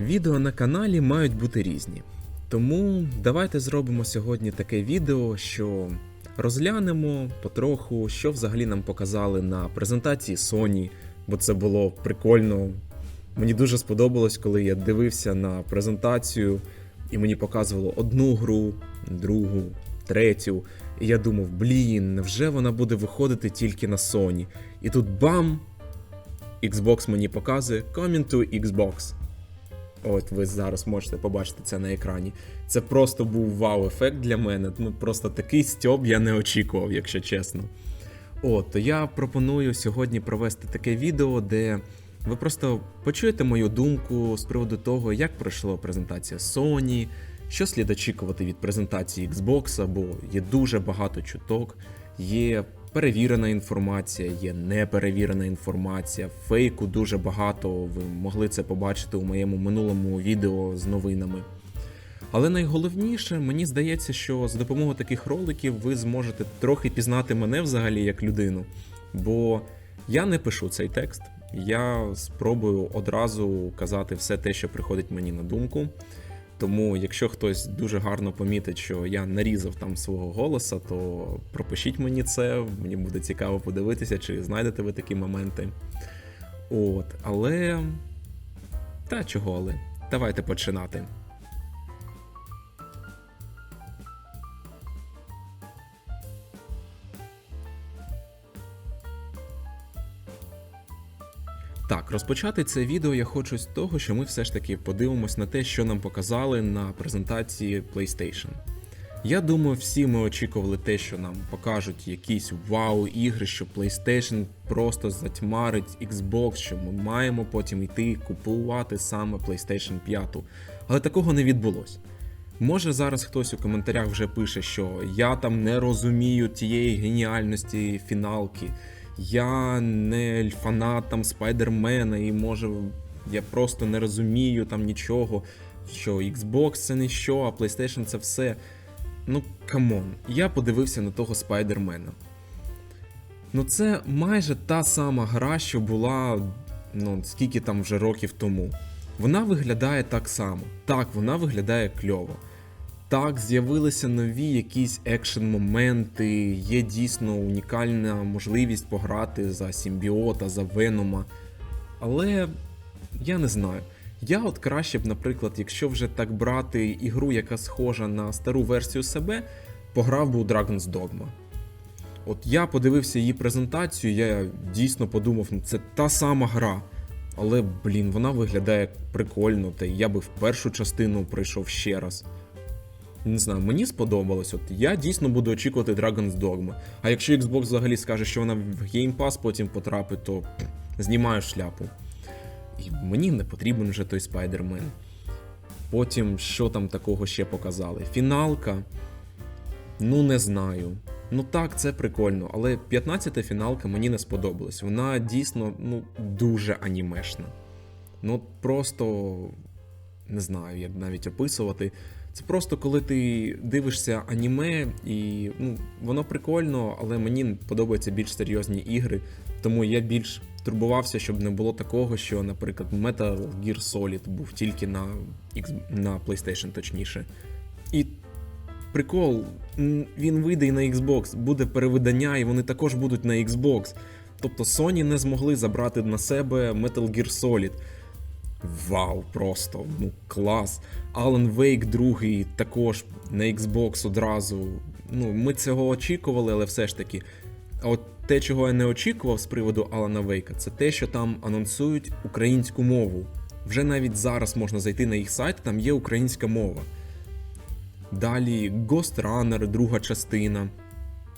Відео на каналі мають бути різні. Тому давайте зробимо сьогодні таке відео, що розглянемо потроху, що взагалі нам показали на презентації Sony, бо це було прикольно. Мені дуже сподобалось, коли я дивився на презентацію, і мені показувало одну гру, другу, третю. І я думав, блін, невже вона буде виходити тільки на Sony? І тут бам! Xbox мені показує Coming to Xbox. От ви зараз можете побачити це на екрані. Це просто був вау-ефект для мене. Ну просто такий стьоб я не очікував, якщо чесно. От, то я пропоную сьогодні провести таке відео, де ви просто почуєте мою думку з приводу того, як пройшла презентація Sony, що слід очікувати від презентації Xbox, бо є дуже багато чуток, є перевірена інформація, є неперевірена інформація, фейку дуже багато. Ви могли це побачити у моєму минулому відео з новинами. Але найголовніше, мені здається, що з допомогою таких роликів ви зможете трохи пізнати мене взагалі як людину. Бо я не пишу цей текст, я спробую одразу казати все те, що приходить мені на думку. Тому, якщо хтось дуже гарно помітить, що я нарізав там свого голоса, то пропишіть мені це, мені буде цікаво подивитися, чи знайдете ви такі моменти. От, але. Та чого але? Давайте починати. Так, розпочати це відео я хочу з того, що ми все ж таки подивимось на те, що нам показали на презентації PlayStation. Я думаю, всі ми очікували те, що нам покажуть якісь вау-ігри, що PlayStation просто затьмарить Xbox, що ми маємо потім йти купувати саме PlayStation 5. Але такого не відбулось. Може зараз хтось у коментарях вже пише, що я там не розумію тієї геніальності фіналки. Я не фанат там Спайдермена, і може я просто не розумію там нічого, що Xbox це не що, а PlayStation це все. Ну, камон, я подивився на того Спайдермена. Ну, це майже та сама гра, що була, ну, скільки там вже років тому. Вона виглядає так само. Так, вона виглядає кльово. Так, з'явилися нові якісь екшн-моменти, є дійсно унікальна можливість пограти за Сімбіота, за Венома. Але я не знаю. Я от краще б, наприклад, якщо вже так брати ігру, яка схожа на стару версію себе, пограв би у Dragon's Dogma. От я подивився її презентацію, я дійсно подумав, ну це та сама гра. Але, блін, вона виглядає прикольно, та я би в першу частину пройшов ще раз. Не знаю, мені сподобалось. От я дійсно буду очікувати Dragon's Dogma. А якщо Xbox взагалі скаже, що вона в Game Pass потім потрапить, то знімаю шляпу. І мені не потрібен вже той Спайдермен. Потім, що там такого ще показали? Фіналка. Ну, не знаю. Ну так, це прикольно, але 15-та фіналка мені не сподобалась. Вона дійсно ну, дуже анімешна. Ну, просто не знаю, як навіть описувати. Це просто коли ти дивишся аніме, і ну, воно прикольно, але мені подобаються більш серйозні ігри. Тому я більш турбувався, щоб не було такого, що, наприклад, Metal Gear Solid був тільки на, на PlayStation, точніше. І прикол, він вийде і на Xbox, буде перевидання, і вони також будуть на Xbox. Тобто Sony не змогли забрати на себе Metal Gear Solid. Вау, просто ну клас. Alan Wake 2 також на Xbox одразу. Ну, ми цього очікували, але все ж таки. А от те, чого я не очікував з приводу Алана Вейка, це те, що там анонсують українську мову. Вже навіть зараз можна зайти на їх сайт, там є українська мова. Далі Ghost Runner, друга частина.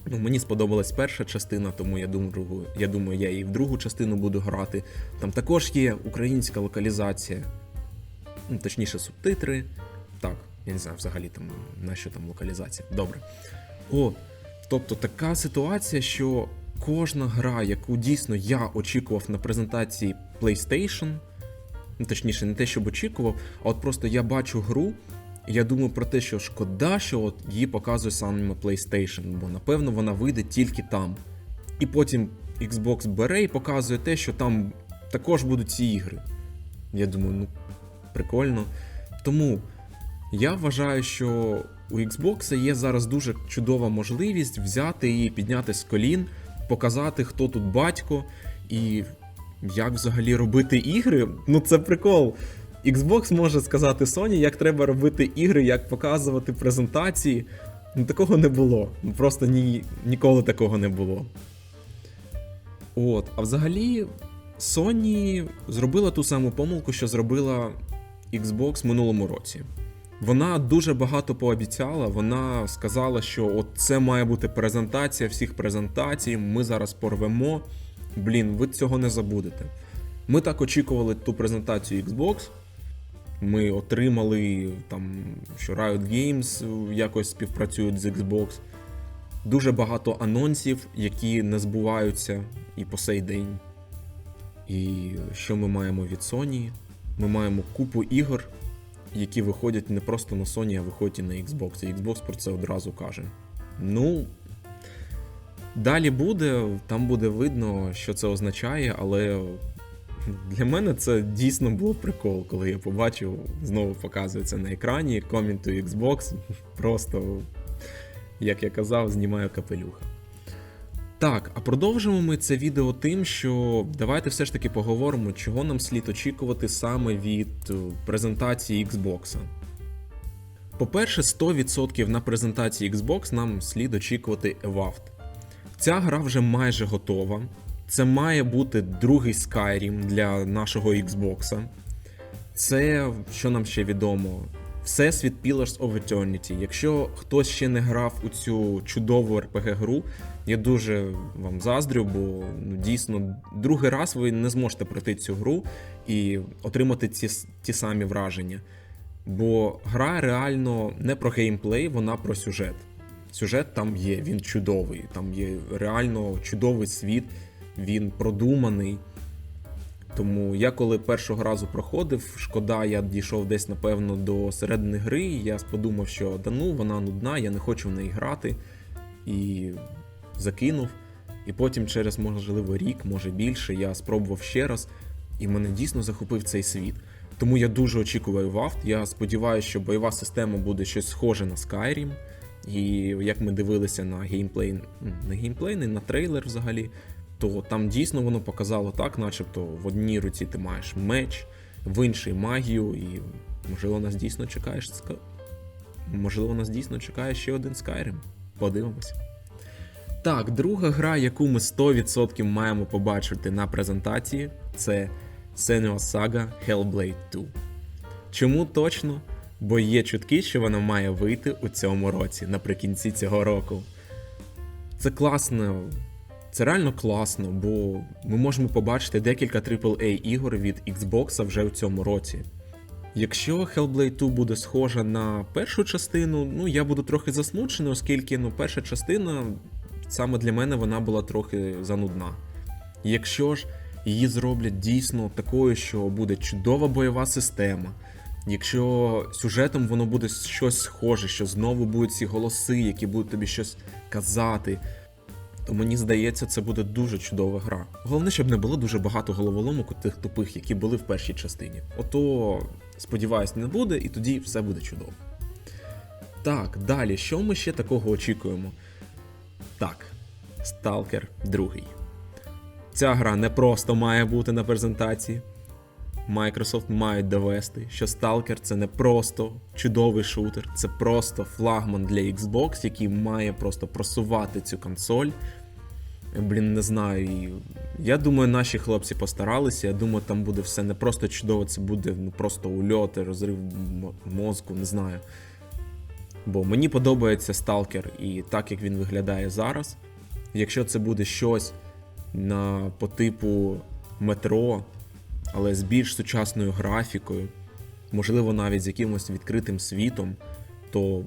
Ну, мені сподобалась перша частина, тому я думаю, я думаю, я і в другу частину буду грати. Там також є українська локалізація, ну, точніше, субтитри. Так, я не знаю взагалі там на що там локалізація. Добре. О, тобто така ситуація, що кожна гра, яку дійсно я очікував на презентації PlayStation, ну точніше, не те, щоб очікував, а от просто я бачу гру. Я думаю про те, що шкода, що от її показує саме PlayStation, бо напевно вона вийде тільки там. І потім Xbox бере і показує те, що там також будуть ці ігри. Я думаю, ну прикольно. Тому я вважаю, що у Xbox є зараз дуже чудова можливість взяти і підняти з колін, показати, хто тут батько, і як взагалі робити ігри. Ну це прикол. Xbox може сказати Sony, як треба робити ігри, як показувати презентації. Ну такого не було. Ну, Просто ні, ніколи такого не було. От, а взагалі, Sony зробила ту саму помилку, що зробила Xbox минулому році. Вона дуже багато пообіцяла. Вона сказала, що от це має бути презентація всіх презентацій. Ми зараз порвемо. Блін, ви цього не забудете. Ми так очікували ту презентацію Xbox. Ми отримали там, що Riot Games якось співпрацюють з Xbox. Дуже багато анонсів, які не збуваються і по сей день. І що ми маємо від Sony? Ми маємо купу ігор, які виходять не просто на Sony, а виходять і на Xbox. І Xbox про це одразу каже. Ну, далі буде, там буде видно, що це означає, але для мене це дійсно був прикол, коли я побачив, знову показується на екрані, коменту Xbox. Просто, як я казав, знімаю капелюха. Так, а продовжимо ми це відео тим, що давайте все ж таки поговоримо, чого нам слід очікувати саме від е, презентації Xbox. По-перше, 100% на презентації Xbox нам слід очікувати Evaft. Ця гра вже майже готова. Це має бути другий Skyrim для нашого Xbox. Це, що нам ще відомо, Всесвіт Pillars of Eternity. Якщо хтось ще не грав у цю чудову RPG-гру, я дуже вам заздрю, бо ну, дійсно другий раз ви не зможете пройти цю гру і отримати ці, ті самі враження. Бо гра реально не про геймплей, вона про сюжет. Сюжет там є, він чудовий, там є реально чудовий світ, він продуманий. Тому я коли першого разу проходив, шкода, я дійшов десь, напевно, до середини гри, і я подумав, що да ну, вона нудна, я не хочу в неї грати. І закинув. І потім, через, можливо, рік, може більше, я спробував ще раз, і мене дійсно захопив цей світ. Тому я дуже очікую Вафт. Я сподіваюся, що бойова система буде щось схоже на Skyrim. І як ми дивилися на геймплей, не геймплей, не на трейлер взагалі, то там дійсно воно показало так, начебто в одній руці ти маєш меч, в іншій магію, і можливо нас дійсно чекає ска- Можливо, нас дійсно чекає ще один Skyrim. Подивимося. Так, друга гра, яку ми 100% маємо побачити на презентації, це Senua Saga Hellblade 2. Чому точно? Бо є чутки, що вона має вийти у цьому році, наприкінці цього року. Це класно, це реально класно, бо ми можемо побачити декілька AAA ігор від Xbox вже в цьому році. Якщо Hellblade 2 буде схожа на першу частину, ну я буду трохи засмучений, оскільки ну, перша частина саме для мене вона була трохи занудна. Якщо ж її зроблять дійсно такою, що буде чудова бойова система, якщо сюжетом воно буде щось схоже, що знову будуть ці голоси, які будуть тобі щось казати, то мені здається, це буде дуже чудова гра. Головне, щоб не було дуже багато головоломок у тих тупих, які були в першій частині. Ото, сподіваюсь, не буде, і тоді все буде чудово. Так, далі, що ми ще такого очікуємо? Так, Stalker 2. Ця гра не просто має бути на презентації. Microsoft мають довести, що Stalker це не просто чудовий шутер, це просто флагман для Xbox, який має просто просувати цю консоль. Блін, не знаю. Я думаю, наші хлопці постаралися. Я думаю, там буде все не просто чудово, це буде ну, просто ульот, розрив мозку, не знаю. Бо мені подобається Сталкер і так як він виглядає зараз. Якщо це буде щось на по типу метро, але з більш сучасною графікою, можливо, навіть з якимось відкритим світом, то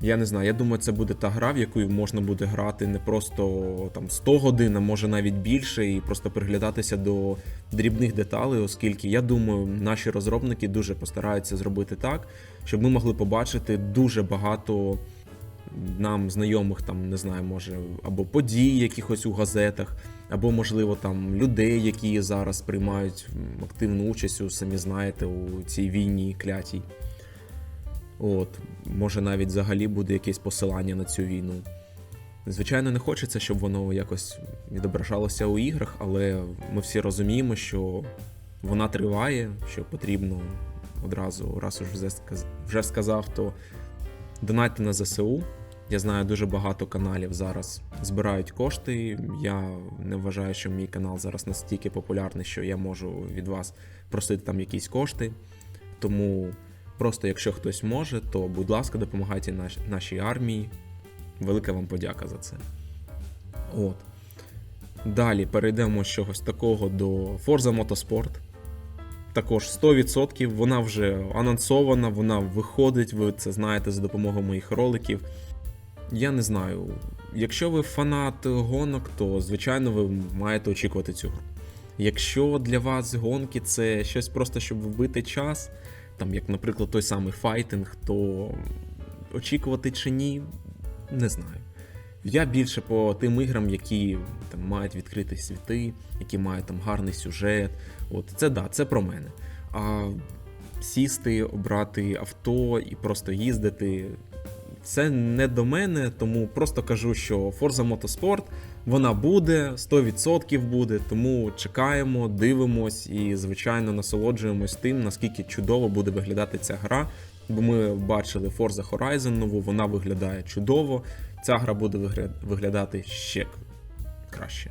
я не знаю, я думаю, це буде та гра, в яку можна буде грати не просто там 100 годин, а може навіть більше, і просто приглядатися до дрібних деталей, оскільки я думаю, наші розробники дуже постараються зробити так, щоб ми могли побачити дуже багато нам знайомих, там, не знаю, може, або подій якихось у газетах, або, можливо, там людей, які зараз приймають активну участь у самі знаєте, у цій війні клятій. От, може навіть взагалі буде якесь посилання на цю війну. Звичайно, не хочеться, щоб воно якось відображалося у іграх, але ми всі розуміємо, що вона триває, що потрібно одразу, раз уж вже вже сказав, то донатьте на ЗСУ. Я знаю, дуже багато каналів зараз збирають кошти. Я не вважаю, що мій канал зараз настільки популярний, що я можу від вас просити там якісь кошти. Тому просто якщо хтось може, то будь ласка, допомагайте наш, нашій армії. Велика вам подяка за це. От. Далі перейдемо з чогось такого до Forza Motorsport. Також 100%, вона вже анонсована, вона виходить, ви це знаєте за допомогою моїх роликів. Я не знаю, якщо ви фанат гонок, то звичайно ви маєте очікувати гру. Якщо для вас гонки це щось просто, щоб вбити час, там, як, наприклад, той самий файтинг, то очікувати чи ні, не знаю. Я більше по тим іграм, які там мають відкриті світи, які мають там гарний сюжет. От це да, це про мене. А сісти, обрати авто і просто їздити. Це не до мене, тому просто кажу, що Forza Motorsport вона буде, 100% буде, тому чекаємо, дивимось і, звичайно, насолоджуємось тим, наскільки чудово буде виглядати ця гра. Бо ми бачили Forza Horizon нову, вона виглядає чудово. Ця гра буде виглядати ще краще.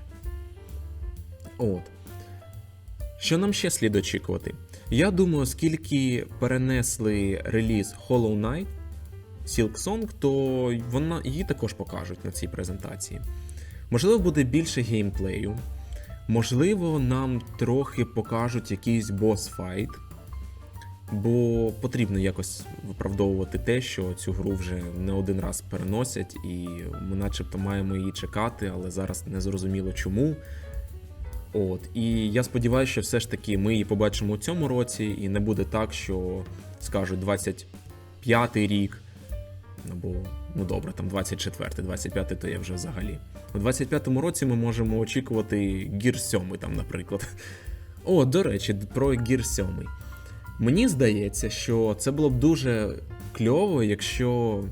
От. Що нам ще слід очікувати? Я думаю, оскільки перенесли реліз Hollow Knight, Silk то вона, її також покажуть на цій презентації. Можливо, буде більше геймплею. Можливо, нам трохи покажуть якийсь босс-файт. Бо потрібно якось виправдовувати те, що цю гру вже не один раз переносять, і ми начебто маємо її чекати, але зараз не зрозуміло чому. От, і я сподіваюся, що все ж таки ми її побачимо у цьому році, і не буде так, що скажуть 25-й рік, або, ну добре, там 24-й, 25-й то я вже взагалі. У 25-му році ми можемо очікувати Gear 7, там, наприклад. О, до речі, про Gear 7. Мені здається, що це було б дуже кльово, якщо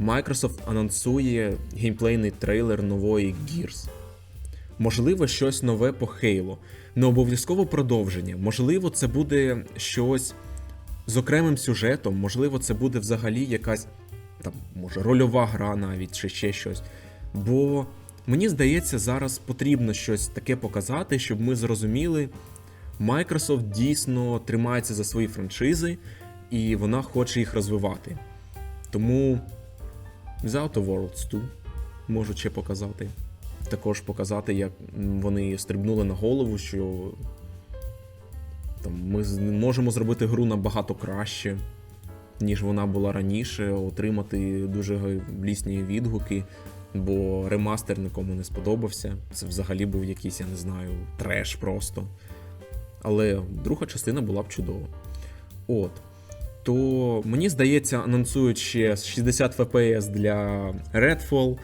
Microsoft анонсує геймплейний трейлер нової Gears. Можливо, щось нове по Halo. Не обов'язково продовження. Можливо, це буде щось з окремим сюжетом, можливо, це буде взагалі якась там, може, рольова гра навіть чи ще щось. Бо мені здається, зараз потрібно щось таке показати, щоб ми зрозуміли, Microsoft дійсно тримається за свої франшизи, і вона хоче їх розвивати. Тому The Outer Worlds 2 можу ще показати. Також показати, як вони стрибнули на голову, що там, ми можемо зробити гру набагато краще, ніж вона була раніше, отримати дуже блісні відгуки, бо ремастер нікому не сподобався. Це взагалі був якийсь, я не знаю, треш просто. Але друга частина була б чудова. От. То мені здається, анонсують ще 60 FPS для Redfall.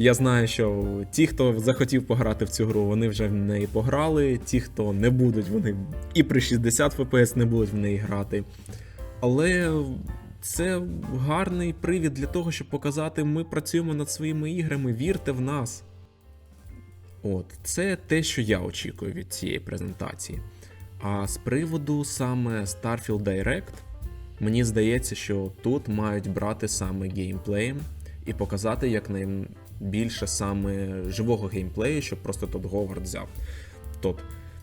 Я знаю, що ті, хто захотів пограти в цю гру, вони вже в неї пограли. Ті, хто не будуть, вони і при 60 FPS не будуть в неї грати. Але це гарний привід для того, щоб показати, ми працюємо над своїми іграми, вірте в нас. От, це те, що я очікую від цієї презентації. А з приводу саме Starfield Direct, мені здається, що тут мають брати саме геймплеєм і показати якнайбільше саме живого геймплею, щоб просто тот Говард взяв тот,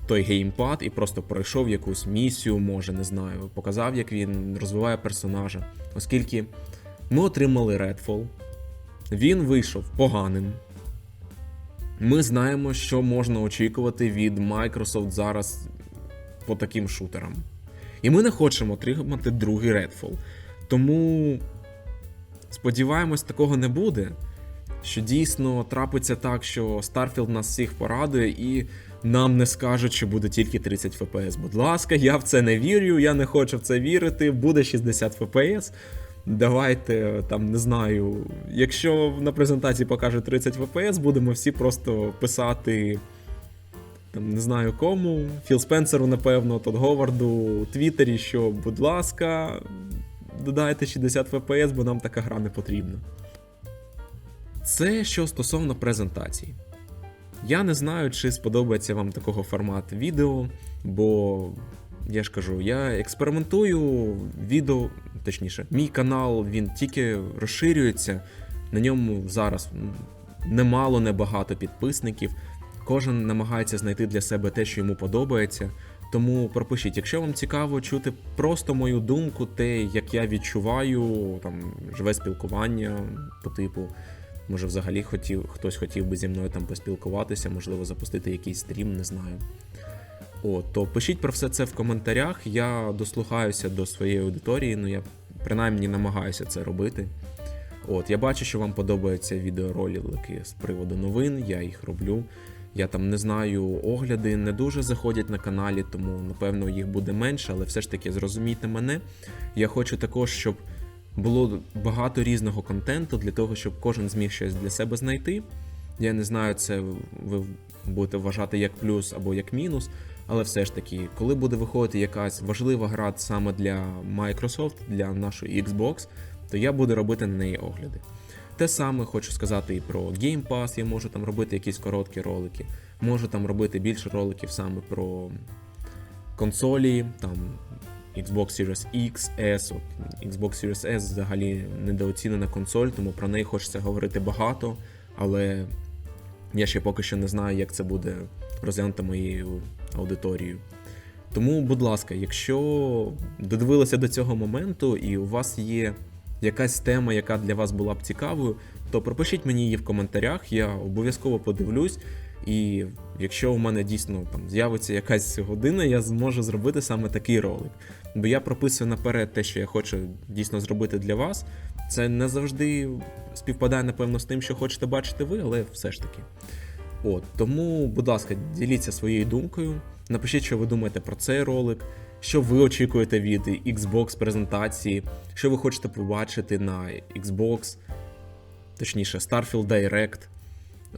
той геймпад і просто пройшов якусь місію, може, не знаю, показав, як він розвиває персонажа. Оскільки ми отримали Redfall, він вийшов поганим. Ми знаємо, що можна очікувати від Microsoft зараз по таким шутерам. І ми не хочемо отримати другий Redfall. Тому сподіваємось, такого не буде. Що дійсно трапиться так, що Starfield нас всіх порадує, і нам не скажуть, що буде тільки 30 FPS. Будь ласка, я в це не вірю, я не хочу в це вірити. Буде 60 FPS. давайте там не знаю. Якщо на презентації покажуть 30 FPS, будемо всі просто писати. Там не знаю кому, Філ Спенсеру, напевно, Тодд Говарду у Твіттері, що, будь ласка, додайте 60 FPS, бо нам така гра не потрібна. Це що стосовно презентації. Я не знаю, чи сподобається вам такого формат відео, бо я ж кажу, я експериментую відео, точніше, мій канал він тільки розширюється. На ньому зараз немало, небагато підписників. Кожен намагається знайти для себе те, що йому подобається. Тому пропишіть, якщо вам цікаво чути просто мою думку, те, як я відчуваю, там живе спілкування по типу. Може, взагалі хотів, хтось хотів би зі мною там поспілкуватися, можливо, запустити якийсь стрім, не знаю. О, то пишіть про все це в коментарях. Я дослухаюся до своєї аудиторії, ну я принаймні намагаюся це робити. От, я бачу, що вам подобаються відеоролики з приводу новин, я їх роблю. Я там не знаю, огляди не дуже заходять на каналі, тому напевно їх буде менше, але все ж таки зрозумійте мене. Я хочу також, щоб було багато різного контенту для того, щоб кожен зміг щось для себе знайти. Я не знаю, це ви будете вважати як плюс або як мінус, але все ж таки, коли буде виходити якась важлива гра саме для Microsoft, для нашої Xbox, то я буду робити на неї огляди. Те саме хочу сказати і про Game Pass, я можу там робити якісь короткі ролики, можу там робити більше роликів саме про консолі, там Xbox Series X, S. От, Xbox Series S взагалі недооцінена консоль, тому про неї хочеться говорити багато, але я ще поки що не знаю, як це буде розглянуто моєю аудиторією. Тому, будь ласка, якщо додивилися до цього моменту і у вас є якась тема, яка для вас була б цікавою, то пропишіть мені її в коментарях, я обов'язково подивлюсь. І якщо у мене дійсно там з'явиться якась година, я зможу зробити саме такий ролик. Бо я прописую наперед те, що я хочу дійсно зробити для вас. Це не завжди співпадає, напевно, з тим, що хочете бачити ви, але все ж таки. От, тому, будь ласка, діліться своєю думкою. Напишіть, що ви думаєте про цей ролик, що ви очікуєте від Xbox презентації, що ви хочете побачити на Xbox, точніше, Starfield Direct.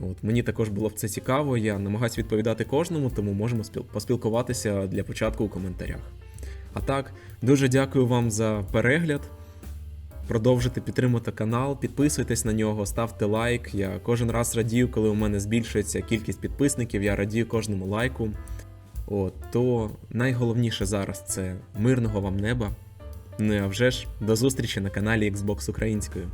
От, мені також було б це цікаво, я намагаюся відповідати кожному, тому можемо поспілкуватися для початку у коментарях. А так, дуже дякую вам за перегляд. Продовжуйте підтримувати канал, підписуйтесь на нього, ставте лайк. Я кожен раз радію, коли у мене збільшується кількість підписників, я радію кожному лайку. От, то найголовніше зараз це мирного вам неба. Ну а вже ж до зустрічі на каналі Xbox Українською.